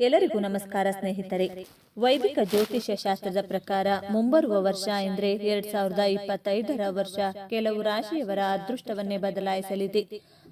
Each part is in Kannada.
ಎಲ್ಲರಿಗೂ ನಮಸ್ಕಾರ ಸ್ನೇಹಿತರೆ. ವೈದಿಕ ಜ್ಯೋತಿಷ್ಯ ಶಾಸ್ತ್ರದ ಪ್ರಕಾರ ಮುಂಬರುವ ವರ್ಷ ಎಂದರೆ ಎರಡ್ ಸಾವಿರದ ಇಪ್ಪತ್ತೈದರ ವರ್ಷ ಕೆಲವು ರಾಶಿಯವರ ಅದೃಷ್ಟವನ್ನೇ ಬದಲಾಯಿಸಲಿದೆ.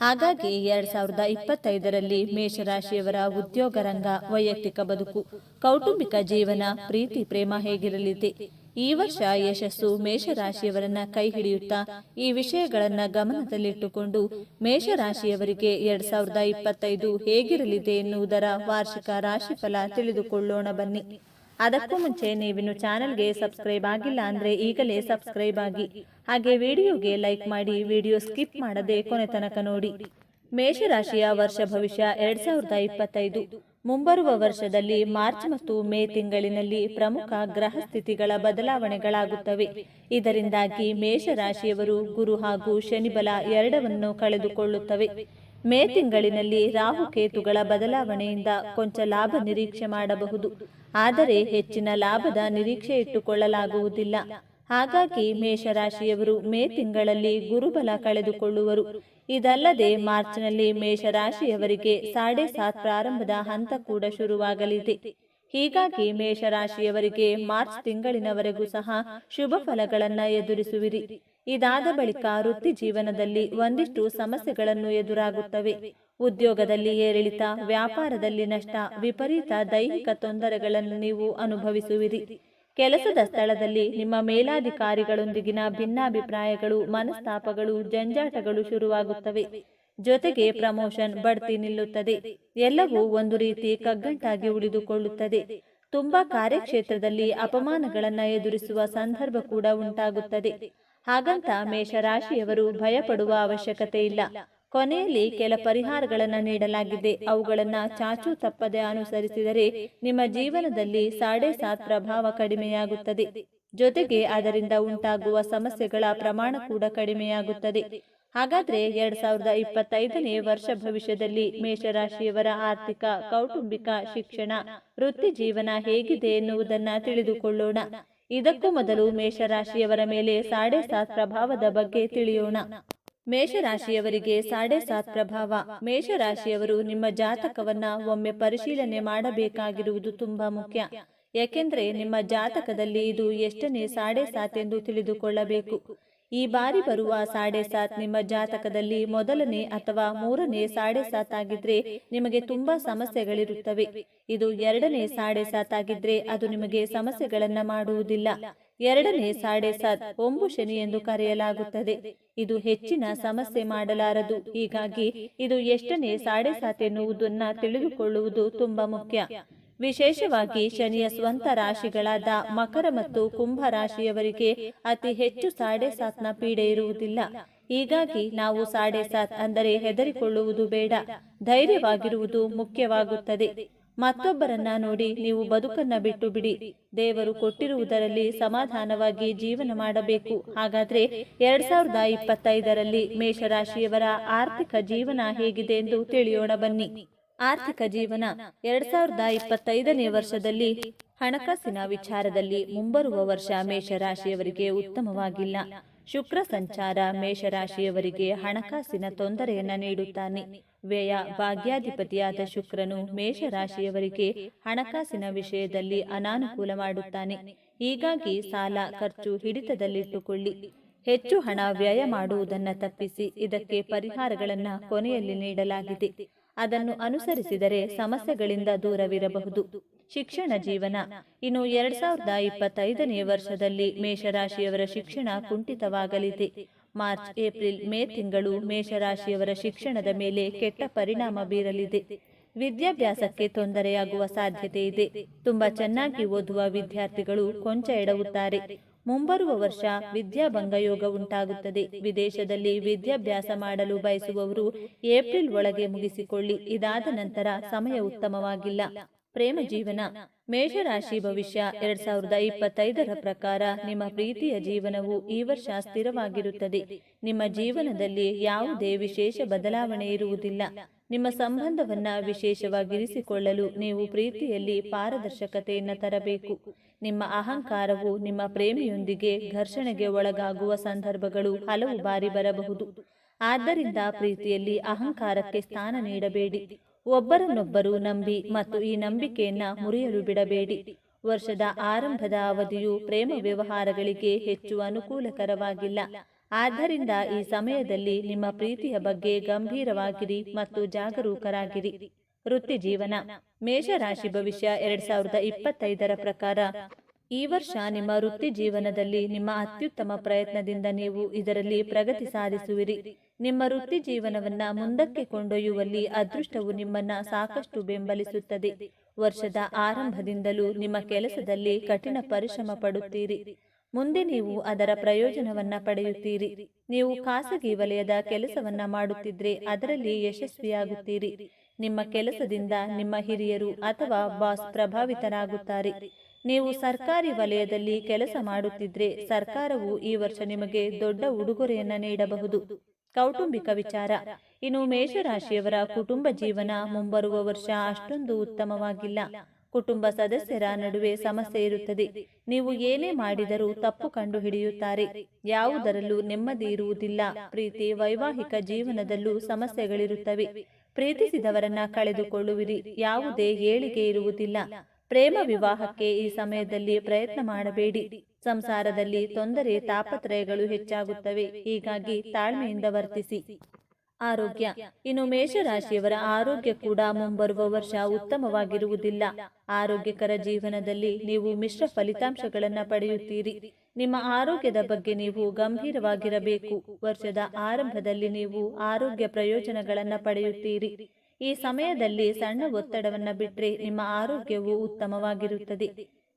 ಹಾಗಾಗಿ ಎರಡ್ ಸಾವಿರದ ಇಪ್ಪತ್ತೈದರಲ್ಲಿ ಮೇಷರಾಶಿಯವರ ಉದ್ಯೋಗ ರಂಗ ವೈಯಕ್ತಿಕ ಬದುಕು, ಕೌಟುಂಬಿಕ ಜೀವನ, ಪ್ರೀತಿ, ಪ್ರೇಮ ಹೇಗಿರಲಿದೆ? ಈ ವರ್ಷ ಯಶಸ್ಸು ಮೇಷರಾಶಿಯವರನ್ನ ಕೈ ಹಿಡಿಯುತ್ತಾ ಈ ವಿಷಯಗಳನ್ನ ಗಮನದಲ್ಲಿಟ್ಟುಕೊಂಡು ಮೇಷರಾಶಿಯವರಿಗೆ ಎರಡ್ ಸಾವಿರದ ಇಪ್ಪತ್ತೈದು ಹೇಗಿರಲಿದೆ ಎನ್ನುವುದರ ವಾರ್ಷಿಕ ರಾಶಿಫಲ ತಿಳಿದುಕೊಳ್ಳೋಣ ಬನ್ನಿ. ಅದಕ್ಕೂ ಮುಂಚೆ ನೀವಿನ್ನು ಚಾನೆಲ್ಗೆ ಸಬ್ಸ್ಕ್ರೈಬ್ ಆಗಿಲ್ಲ ಅಂದ್ರೆ ಈಗಲೇ ಸಬ್ಸ್ಕ್ರೈಬ್ ಆಗಿ. ಹಾಗೆ ವಿಡಿಯೋಗೆ ಲೈಕ್ ಮಾಡಿ ವಿಡಿಯೋ ಸ್ಕಿಪ್ ಮಾಡದೆ ಕೊನೆ ತನಕ ನೋಡಿ. ಮೇಷರಾಶಿಯ ವರ್ಷ ಭವಿಷ್ಯ ಎರಡ್ ಸಾವಿರದ ಇಪ್ಪತ್ತೈದು. ಮುಂಬರುವ ವರ್ಷದಲ್ಲಿ ಮಾರ್ಚ್ ಮತ್ತು ಮೇ ತಿಂಗಳಿನಲ್ಲಿ ಪ್ರಮುಖ ಗ್ರಹ ಸ್ಥಿತಿಗಳ ಬದಲಾವಣೆಗಳಾಗುತ್ತವೆ. ಇದರಿಂದಾಗಿ ಮೇಷರಾಶಿಯವರು ಗುರು ಹಾಗೂ ಶನಿಬಲ ಎರಡವನ್ನು ಕಳೆದುಕೊಳ್ಳುತ್ತವೆ. ಮೇ ತಿಂಗಳಿನಲ್ಲಿ ರಾಹುಕೇತುಗಳ ಬದಲಾವಣೆಯಿಂದ ಕೊಂಚ ಲಾಭ ನಿರೀಕ್ಷೆ ಮಾಡಬಹುದು. ಆದರೆ ಹೆಚ್ಚಿನ ಲಾಭದ ನಿರೀಕ್ಷೆ ಇಟ್ಟುಕೊಳ್ಳಲಾಗುವುದಿಲ್ಲ. ಹಾಗಾಗಿ ಮೇಷರಾಶಿಯವರು ಮೇ ತಿಂಗಳಲ್ಲಿ ಗುರುಬಲ ಕಳೆದುಕೊಳ್ಳುವರು. ಇದಲ್ಲದೆ ಮಾರ್ಚ್ನಲ್ಲಿ ಮೇಷರಾಶಿಯವರಿಗೆ ಸಾಡೆ ಸಾತ್ ಪ್ರಾರಂಭದ ಹಂತ ಕೂಡ ಶುರುವಾಗಲಿದೆ. ಹೀಗಾಗಿ ಮೇಷರಾಶಿಯವರಿಗೆ ಮಾರ್ಚ್ ತಿಂಗಳಿನವರೆಗೂ ಸಹ ಶುಭ ಫಲಗಳನ್ನು ಎದುರಿಸುವಿರಿ. ಇದಾದ ಬಳಿಕ ವೃತ್ತಿ ಜೀವನದಲ್ಲಿ ಒಂದಿಷ್ಟು ಸಮಸ್ಯೆಗಳನ್ನು ಎದುರಾಗುತ್ತವೆ. ಉದ್ಯೋಗದಲ್ಲಿ ಏರಿಳಿತ, ವ್ಯಾಪಾರದಲ್ಲಿ ನಷ್ಟ, ವಿಪರೀತ ದೈಹಿಕ ತೊಂದರೆಗಳನ್ನು ನೀವು ಅನುಭವಿಸುವಿರಿ. ಕೆಲಸದ ಸ್ಥಳದಲ್ಲಿ ನಿಮ್ಮ ಮೇಲಾಧಿಕಾರಿಗಳೊಂದಿಗಿನ ಭಿನ್ನಾಭಿಪ್ರಾಯಗಳು, ಮನಸ್ತಾಪಗಳು, ಜಂಜಾಟಗಳು ಶುರುವಾಗುತ್ತವೆ. ಜೊತೆಗೆ ಪ್ರಮೋಷನ್ ಬಡ್ತಿ ನಿಲ್ಲುತ್ತದೆ. ಎಲ್ಲವೂ ಒಂದು ರೀತಿ ಕಗ್ಗಂಟಾಗಿ ಉಳಿದುಕೊಳ್ಳುತ್ತದೆ. ತುಂಬಾ ಕಾರ್ಯಕ್ಷೇತ್ರದಲ್ಲಿ ಅಪಮಾನಗಳನ್ನು ಎದುರಿಸುವ ಸಂದರ್ಭ ಕೂಡ ಉಂಟಾಗುತ್ತದೆ. ಹಾಗಂತ ಮೇಷರಾಶಿಯವರು ಭಯಪಡುವ ಅವಶ್ಯಕತೆ ಇಲ್ಲ. ಕೊನೆಯಲ್ಲಿ ಕೆಲ ಪರಿಹಾರಗಳನ್ನು ನೀಡಲಾಗಿದೆ. ಅವುಗಳನ್ನು ಚಾಚು ತಪ್ಪದೆ ಅನುಸರಿಸಿದರೆ ನಿಮ್ಮ ಜೀವನದಲ್ಲಿ ಸಾಡೆ ಸಾತ್ ಪ್ರಭಾವ ಕಡಿಮೆಯಾಗುತ್ತದೆ. ಜೊತೆಗೆ ಅದರಿಂದ ಉಂಟಾಗುವ ಸಮಸ್ಯೆಗಳ ಪ್ರಮಾಣ ಕೂಡ ಕಡಿಮೆಯಾಗುತ್ತದೆ. ಹಾಗಾದ್ರೆ ಎರಡ್ ಸಾವಿರದ ಇಪ್ಪತ್ತೈದನೇ ವರ್ಷ ಭವಿಷ್ಯದಲ್ಲಿ ಮೇಷರಾಶಿಯವರ ಆರ್ಥಿಕ ಕೌಟುಂಬಿಕ ಶಿಕ್ಷಣ ವೃತ್ತಿ ಜೀವನ ಹೇಗಿದೆ ಎನ್ನುವುದನ್ನ ತಿಳಿದುಕೊಳ್ಳೋಣ. ಇದಕ್ಕೂ ಮೊದಲು ಮೇಷರಾಶಿಯವರ ಮೇಲೆ ಸಾಡೆ ಸಾತ್ ಪ್ರಭಾವದ ಬಗ್ಗೆ ತಿಳಿಯೋಣ. ಮೇಷರಾಶಿಯವರಿಗೆ ಸಾಡೆ ಸಾತ್ ಪ್ರಭಾವ. ಮೇಷರಾಶಿಯವರು ನಿಮ್ಮ ಜಾತಕವನ್ನ ಒಮ್ಮೆ ಪರಿಶೀಲನೆ ಮಾಡಬೇಕಾಗಿರುವುದು ತುಂಬಾ ಮುಖ್ಯ. ಯಾಕೆಂದ್ರೆ ನಿಮ್ಮ ಜಾತಕದಲ್ಲಿ ಇದು ಎಷ್ಟನೇ ಸಾಡೆ ಸಾತ್ ಎಂದು ತಿಳಿದುಕೊಳ್ಳಬೇಕು. ಈ ಬಾರಿ ಬರುವ ಸಾಡೆ ಸಾತ್ ನಿಮ್ಮ ಜಾತಕದಲ್ಲಿ ಮೊದಲನೇ ಅಥವಾ ಮೂರನೇ ಸಾಡೆ ಸಾತ್ ಆಗಿದ್ರೆ ನಿಮಗೆ ತುಂಬಾ ಸಮಸ್ಯೆಗಳಿರುತ್ತವೆ. ಇದು ಎರಡನೇ ಸಾಡೆ ಸಾತ್ ಆಗಿದ್ರೆ ಅದು ನಿಮಗೆ ಸಮಸ್ಯೆಗಳನ್ನ ಮಾಡುವುದಿಲ್ಲ. ಎರಡನೇ ಸಾಡೆ ಸಾತ್ ಒಂಬು ಶನಿ ಎಂದು ಕರೆಯಲಾಗುತ್ತದೆ. ಇದು ಹೆಚ್ಚಿನ ಸಮಸ್ಯೆ ಮಾಡಲಾರದು. ಹೀಗಾಗಿ ಇದು ಎಷ್ಟನೇ ಸಾಡೆ ಸಾತ್ ಎನ್ನುವುದನ್ನ ತಿಳಿದುಕೊಳ್ಳುವುದು ತುಂಬಾ ಮುಖ್ಯ. ವಿಶೇಷವಾಗಿ ಶನಿಯ ಸ್ವಂತ ರಾಶಿಗಳಾದ ಮಕರ ಮತ್ತು ಕುಂಭ ರಾಶಿಯವರಿಗೆ ಅತಿ ಹೆಚ್ಚು ಸಾಡೆ ಸಾತ್ನ ಪೀಡೆ ಇರುವುದಿಲ್ಲ. ಹೀಗಾಗಿ ನಾವು ಸಾಡೆ ಸಾತ್ ಅಂದರೆ ಹೆದರಿಕೊಳ್ಳುವುದು ಬೇಡ. ಧೈರ್ಯವಾಗಿರುವುದು ಮುಖ್ಯವಾಗುತ್ತದೆ. ಮತ್ತೊಬ್ಬರನ್ನ ನೋಡಿ ನೀವು ಬದುಕನ್ನ ಬಿಟ್ಟು ಬಿಡಿ. ದೇವರು ಕೊಟ್ಟಿರುವುದರಲ್ಲಿ ಸಮಾಧಾನವಾಗಿ ಜೀವನ ಮಾಡಬೇಕು. ಹಾಗಾದ್ರೆ ಎರಡ್ ಸಾವಿರದ ಇಪ್ಪತ್ತೈದರಲ್ಲಿ ಮೇಷರಾಶಿಯವರ ಆರ್ಥಿಕ ಜೀವನ ಹೇಗಿದೆ ಎಂದು ತಿಳಿಯೋಣ ಬನ್ನಿ. ಆರ್ಥಿಕ ಜೀವನ ಎರಡ್ ಸಾವಿರದ ಇಪ್ಪತ್ತೈದನೇ ವರ್ಷದಲ್ಲಿ ಹಣಕಾಸಿನ ವಿಚಾರದಲ್ಲಿ ಮುಂಬರುವ ವರ್ಷ ಮೇಷರಾಶಿಯವರಿಗೆ ಉತ್ತಮವಾಗಿಲ್ಲ. ಶುಕ್ರ ಸಂಚಾರ ಮೇಷರಾಶಿಯವರಿಗೆ ಹಣಕಾಸಿನ ತೊಂದರೆಯನ್ನ ನೀಡುತ್ತಾನೆ. ವ್ಯಯ ಭಾಗ್ಯಾಧಿಪತಿಯಾದ ಶುಕ್ರನು ಮೇಷರಾಶಿಯವರಿಗೆ ಹಣಕಾಸಿನ ವಿಷಯದಲ್ಲಿ ಅನಾನುಕೂಲ ಮಾಡುತ್ತಾನೆ. ಹೀಗಾಗಿ ಸಾಲ, ಖರ್ಚು ಹಿಡಿತದಲ್ಲಿಟ್ಟುಕೊಳ್ಳಿ. ಹೆಚ್ಚು ಹಣ ವ್ಯಯ ಮಾಡುವುದನ್ನ ತಪ್ಪಿಸಿ ಇದಕ್ಕೆ ಪರಿಹಾರಗಳನ್ನ ಕೊನೆಯಲ್ಲಿ ನೀಡಲಾಗಿದೆ. ಅದನ್ನು ಅನುಸರಿಸಿದರೆ ಸಮಸ್ಯೆಗಳಿಂದ ದೂರವಿರಬಹುದು. ಶಿಕ್ಷಣ ಜೀವನ. ಇನ್ನು ಎರಡ್ ಸಾವಿರದ ಇಪ್ಪತ್ತೈದನೇ ವರ್ಷದಲ್ಲಿ ಮೇಷರಾಶಿಯವರ ಶಿಕ್ಷಣ ಕುಂಠಿತವಾಗಲಿದೆ. ಮಾರ್ಚ್ ಏಪ್ರಿಲ್ ಮೇ ತಿಂಗಳು ಮೇಷರಾಶಿಯವರ ಶಿಕ್ಷಣದ ಮೇಲೆ ಕೆಟ್ಟ ಪರಿಣಾಮ ಬೀರಲಿದೆ. ವಿದ್ಯಾಭ್ಯಾಸಕ್ಕೆ ತೊಂದರೆಯಾಗುವ ಸಾಧ್ಯತೆ ಇದೆ. ತುಂಬಾ ಚೆನ್ನಾಗಿ ಓದುವ ವಿದ್ಯಾರ್ಥಿಗಳು ಕೊಂಚ ಎಡವುತ್ತಾರೆ. ಮುಂಬರುವ ವರ್ಷ ವಿದ್ಯಾಭಂಗ ಯೋಗ ಉಂಟಾಗುತ್ತದೆ. ವಿದೇಶದಲ್ಲಿ ವಿದ್ಯಾಭ್ಯಾಸ ಮಾಡಲು ಬಯಸುವವರು ಏಪ್ರಿಲ್ ಒಳಗೆ ಮುಗಿಸಿಕೊಳ್ಳಿ. ಇದಾದ ನಂತರ ಸಮಯ ಉತ್ತಮವಾಗಿಲ್ಲ. ಪ್ರೇಮ ಜೀವನ. ಮೇಷರಾಶಿ ಭವಿಷ್ಯ ಎರಡ್ ಸಾವಿರದ ಇಪ್ಪತ್ತೈದರ ಪ್ರಕಾರ ನಿಮ್ಮ ಪ್ರೀತಿಯ ಜೀವನವು ಈ ವರ್ಷ ಸ್ಥಿರವಾಗಿರುತ್ತದೆ. ನಿಮ್ಮ ಜೀವನದಲ್ಲಿ ಯಾವುದೇ ವಿಶೇಷ ಬದಲಾವಣೆ ಇರುವುದಿಲ್ಲ. ನಿಮ್ಮ ಸಂಬಂಧವನ್ನ ವಿಶೇಷವಾಗಿರಿಸಿಕೊಳ್ಳಲು ನೀವು ಪ್ರೀತಿಯಲ್ಲಿ ಪಾರದರ್ಶಕತೆಯನ್ನು ತರಬೇಕು. ನಿಮ್ಮ ಅಹಂಕಾರವು ನಿಮ್ಮ ಪ್ರೇಮಿಯೊಂದಿಗೆ ಘರ್ಷಣೆಗೆ ಒಳಗಾಗುವ ಸಂದರ್ಭಗಳು ಹಲವು ಬಾರಿ ಬರಬಹುದು. ಆದ್ದರಿಂದ ಪ್ರೀತಿಯಲ್ಲಿ ಅಹಂಕಾರಕ್ಕೆ ಸ್ಥಾನ ನೀಡಬೇಡಿ. ಒಬ್ಬರನ್ನೊಬ್ಬರು ನಂಬಿ ಮತ್ತು ಈ ನಂಬಿಕೆಯನ್ನ ಮುರಿಯಲು ಬಿಡಬೇಡಿ. ವರ್ಷದ ಆರಂಭದ ಅವಧಿಯು ಪ್ರೇಮ ವ್ಯವಹಾರಗಳಿಗೆ ಹೆಚ್ಚು ಅನುಕೂಲಕರವಾಗಿಲ್ಲ. ಆದ್ದರಿಂದ ಈ ಸಮಯದಲ್ಲಿ ನಿಮ್ಮ ಪ್ರೀತಿಯ ಬಗ್ಗೆ ಗಂಭೀರವಾಗಿರಿ ಮತ್ತು ಜಾಗರೂಕರಾಗಿರಿ. ವೃತ್ತಿ ಜೀವನ ಮೇಷರಾಶಿ ಭವಿಷ್ಯ ಎರಡ್ ಸಾವಿರದ ಇಪ್ಪತ್ತೈದರ ಪ್ರಕಾರ ಈ ವರ್ಷ ನಿಮ್ಮ ವೃತ್ತಿ ಜೀವನದಲ್ಲಿ ನಿಮ್ಮ ಅತ್ಯುತ್ತಮ ಪ್ರಯತ್ನದಿಂದ ನೀವು ಇದರಲ್ಲಿ ಪ್ರಗತಿ ಸಾಧಿಸುವಿರಿ. ನಿಮ್ಮ ವೃತ್ತಿ ಜೀವನವನ್ನ ಮುಂದಕ್ಕೆ ಕೊಂಡೊಯ್ಯುವಲ್ಲಿ ಅದೃಷ್ಟವು ನಿಮ್ಮನ್ನ ಸಾಕಷ್ಟು ಬೆಂಬಲಿಸುತ್ತದೆ. ವರ್ಷದ ಆರಂಭದಿಂದಲೂ ನಿಮ್ಮ ಕೆಲಸದಲ್ಲಿ ಕಠಿಣ ಪರಿಶ್ರಮ ಪಡುತ್ತೀರಿ. ಮುಂದೆ ನೀವು ಅದರ ಪ್ರಯೋಜನವನ್ನ ಪಡೆಯುತ್ತೀರಿ. ನೀವು ಖಾಸಗಿ ವಲಯದ ಕೆಲಸವನ್ನ ಮಾಡುತ್ತಿದ್ರೆ ಅದರಲ್ಲಿ ಯಶಸ್ವಿಯಾಗುತ್ತೀರಿ. ನಿಮ್ಮ ಕೆಲಸದಿಂದ ನಿಮ್ಮ ಹಿರಿಯರು ಅಥವಾ ಬಾಸ್ ಪ್ರಭಾವಿತರಾಗುತ್ತಾರೆ. ನೀವು ಸರ್ಕಾರಿ ವಲಯದಲ್ಲಿ ಕೆಲಸ ಮಾಡುತ್ತಿದ್ರೆ ಸರ್ಕಾರವು ಈ ವರ್ಷ ನಿಮಗೆ ದೊಡ್ಡ ಉಡುಗೊರೆಯನ್ನ ನೀಡಬಹುದು. ಕೌಟುಂಬಿಕ ವಿಚಾರ. ಇನ್ನು ಮೇಷರಾಶಿಯವರ ಕುಟುಂಬ ಜೀವನ ಮುಂಬರುವ ವರ್ಷ ಅಷ್ಟೊಂದು ಉತ್ತಮವಾಗಿಲ್ಲ. ಕುಟುಂಬ ಸದಸ್ಯರ ನಡುವೆ ಸಮಸ್ಯೆ ಇರುತ್ತದೆ. ನೀವು ಏನೇ ಮಾಡಿದರೂ ತಪ್ಪು ಕಂಡು ಹಿಡಿಯುತ್ತಾರೆ ಯಾವುದರಲ್ಲೂ ನೆಮ್ಮದಿ ಇರುವುದಿಲ್ಲ. ಪ್ರೀತಿ ವೈವಾಹಿಕ ಜೀವನದಲ್ಲೂ ಸಮಸ್ಯೆಗಳಿರುತ್ತವೆ. ಪ್ರೀತಿಸಿದವರನ್ನ ಕಳೆದುಕೊಳ್ಳುವಿರಿ. ಯಾವುದೇ ಏಳಿಗೆ ಇರುವುದಿಲ್ಲ. ಪ್ರೇಮ ವಿವಾಹಕ್ಕೆ ಈ ಸಮಯದಲ್ಲಿ ಪ್ರಯತ್ನ ಮಾಡಬೇಡಿ. ಸಂಸಾರದಲ್ಲಿ ತೊಂದರೆ ತಾಪತ್ರಯಗಳು ಹೆಚ್ಚಾಗುತ್ತವೆ. ಹೀಗಾಗಿ ತಾಳ್ಮೆಯಿಂದ ವರ್ತಿಸಿ. ಆರೋಗ್ಯ. ಇನ್ನು ಮೇಷರಾಶಿಯವರ ಆರೋಗ್ಯ ಕೂಡ ಮುಂಬರುವ ವರ್ಷ ಉತ್ತಮವಾಗಿರುವುದಿಲ್ಲ. ಆರೋಗ್ಯಕರ ಜೀವನದಲ್ಲಿ ನೀವು ಮಿಶ್ರ ಫಲಿತಾಂಶಗಳನ್ನು ಪಡೆಯುತ್ತೀರಿ. ನಿಮ್ಮ ಆರೋಗ್ಯದ ಬಗ್ಗೆ ನೀವು ಗಂಭೀರವಾಗಿರಬೇಕು. ವರ್ಷದ ಆರಂಭದಲ್ಲಿ ನೀವು ಆರೋಗ್ಯ ಪ್ರಯೋಜನಗಳನ್ನು ಪಡೆಯುತ್ತೀರಿ. ಈ ಸಮಯದಲ್ಲಿ ಸಣ್ಣ ಒತ್ತಡವನ್ನು ಬಿಟ್ಟರೆ ನಿಮ್ಮ ಆರೋಗ್ಯವು ಉತ್ತಮವಾಗಿರುತ್ತದೆ.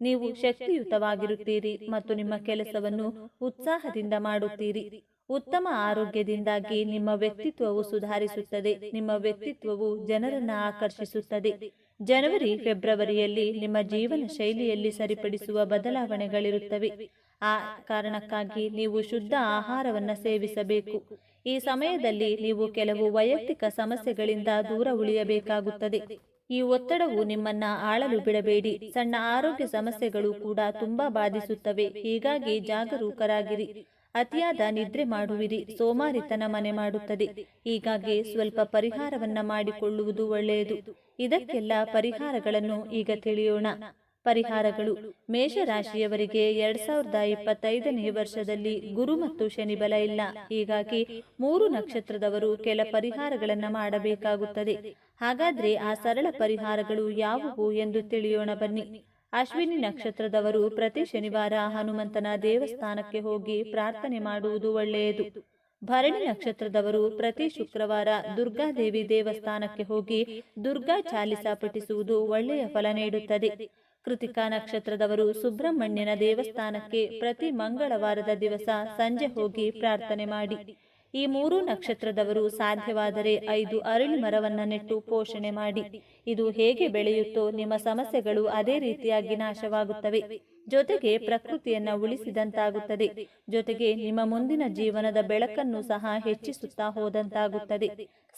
ನೀವು ಶಕ್ತಿಯುತವಾಗಿರುತ್ತೀರಿ ಮತ್ತು ನಿಮ್ಮ ಕೆಲಸವನ್ನು ಉತ್ಸಾಹದಿಂದ ಮಾಡುತ್ತೀರಿ. ಉತ್ತಮ ಆರೋಗ್ಯದಿಂದಾಗಿ ನಿಮ್ಮ ವ್ಯಕ್ತಿತ್ವವು ಸುಧಾರಿಸುತ್ತದೆ. ನಿಮ್ಮ ವ್ಯಕ್ತಿತ್ವವು ಜನರನ್ನು ಆಕರ್ಷಿಸುತ್ತದೆ. ಜನವರಿ ಫೆಬ್ರವರಿಯಲ್ಲಿ ನಿಮ್ಮ ಜೀವನ ಶೈಲಿಯಲ್ಲಿ ಸರಿಪಡಿಸುವ ಬದಲಾವಣೆಗಳಿರುತ್ತವೆ. ಆ ಕಾರಣಕ್ಕಾಗಿ ನೀವು ಶುದ್ಧ ಆಹಾರವನ್ನು ಸೇವಿಸಬೇಕು. ಈ ಸಮಯದಲ್ಲಿ ನೀವು ಕೆಲವು ವೈಯಕ್ತಿಕ ಸಮಸ್ಯೆಗಳಿಂದ ದೂರ ಉಳಿಯಬೇಕಾಗುತ್ತದೆ. ಈ ಒತ್ತಡವು ನಿಮ್ಮನ್ನ ಆಳಲು ಬಿಡಬೇಡಿ. ಸಣ್ಣ ಆರೋಗ್ಯ ಸಮಸ್ಯೆಗಳು ಕೂಡ ತುಂಬಾ ಬಾಧಿಸುತ್ತವೆ. ಹೀಗಾಗಿ ಜಾಗರೂಕರಾಗಿರಿ. ಅತಿಯಾದ ನಿದ್ರೆ ಮಾಡುವಿರಿ. ಸೋಮಾರಿತನ ಮನೆ ಮಾಡುತ್ತದೆ. ಹೀಗಾಗಿ ಸ್ವಲ್ಪ ಪರಿಹಾರವನ್ನ ಮಾಡಿಕೊಳ್ಳುವುದು ಒಳ್ಳೆಯದು. ಇದಕ್ಕೆಲ್ಲ ಪರಿಹಾರಗಳನ್ನು ಈಗ ತಿಳಿಯೋಣ. ಪರಿಹಾರಗಳು. ಮೇಷರಾಶಿಯವರಿಗೆ ಎರಡ್ ಸಾವಿರದ ಇಪ್ಪತ್ತೈದನೇ ವರ್ಷದಲ್ಲಿ ಗುರು ಮತ್ತು ಶನಿ ಬಲ ಇಲ್ಲ. ಹೀಗಾಗಿ ಮೂರು ನಕ್ಷತ್ರದವರು ಕೆಲ ಪರಿಹಾರಗಳನ್ನು ಮಾಡಬೇಕಾಗುತ್ತದೆ. ಹಾಗಾದ್ರೆ ಆ ಸರಳ ಪರಿಹಾರಗಳು ಯಾವುವು ಎಂದು ತಿಳಿಯೋಣ ಬನ್ನಿ. ಅಶ್ವಿನಿ ನಕ್ಷತ್ರದವರು ಪ್ರತಿ ಶನಿವಾರ ಹನುಮಂತನ ದೇವಸ್ಥಾನಕ್ಕೆ ಹೋಗಿ ಪ್ರಾರ್ಥನೆ ಮಾಡುವುದು ಒಳ್ಳೆಯದು. ಭರಣಿ ನಕ್ಷತ್ರದವರು ಪ್ರತಿ ಶುಕ್ರವಾರ ದುರ್ಗಾದೇವಿ ದೇವಸ್ಥಾನಕ್ಕೆ ಹೋಗಿ ದುರ್ಗಾ ಚಾಲಿಸ ಪಠಿಸುವುದು ಒಳ್ಳೆಯ ಫಲ ನೀಡುತ್ತದೆ. ಕೃತಿಕಾ ನಕ್ಷತ್ರದವರು ಸುಬ್ರಹ್ಮಣ್ಯನ ದೇವಸ್ಥಾನಕ್ಕೆ ಪ್ರತಿ ಮಂಗಳವಾರದ ದಿವಸ ಸಂಜೆ ಹೋಗಿ ಪ್ರಾರ್ಥನೆ ಮಾಡಿ. ಈ ಮೂರು ನಕ್ಷತ್ರದವರು ಸಾಧ್ಯವಾದರೆ ಐದು ಅರಳಿ ಮರವನ್ನು ನೆಟ್ಟು ಪೋಷಣೆ ಮಾಡಿ. ಇದು ಹೇಗೆ ಬೆಳೆಯುತ್ತೋ ನಿಮ್ಮ ಸಮಸ್ಯೆಗಳು ಅದೇ ರೀತಿಯಾಗಿ ನಾಶವಾಗುತ್ತವೆ. ಜೊತೆಗೆ ಪ್ರಕೃತಿಯನ್ನ ಉಳಿಸಿದಂತಾಗುತ್ತದೆ. ಜೊತೆಗೆ ನಿಮ್ಮ ಮುಂದಿನ ಜೀವನದ ಬೆಳಕನ್ನು ಸಹ ಹೆಚ್ಚಿಸುತ್ತಾ ಹೋದಂತಾಗುತ್ತದೆ.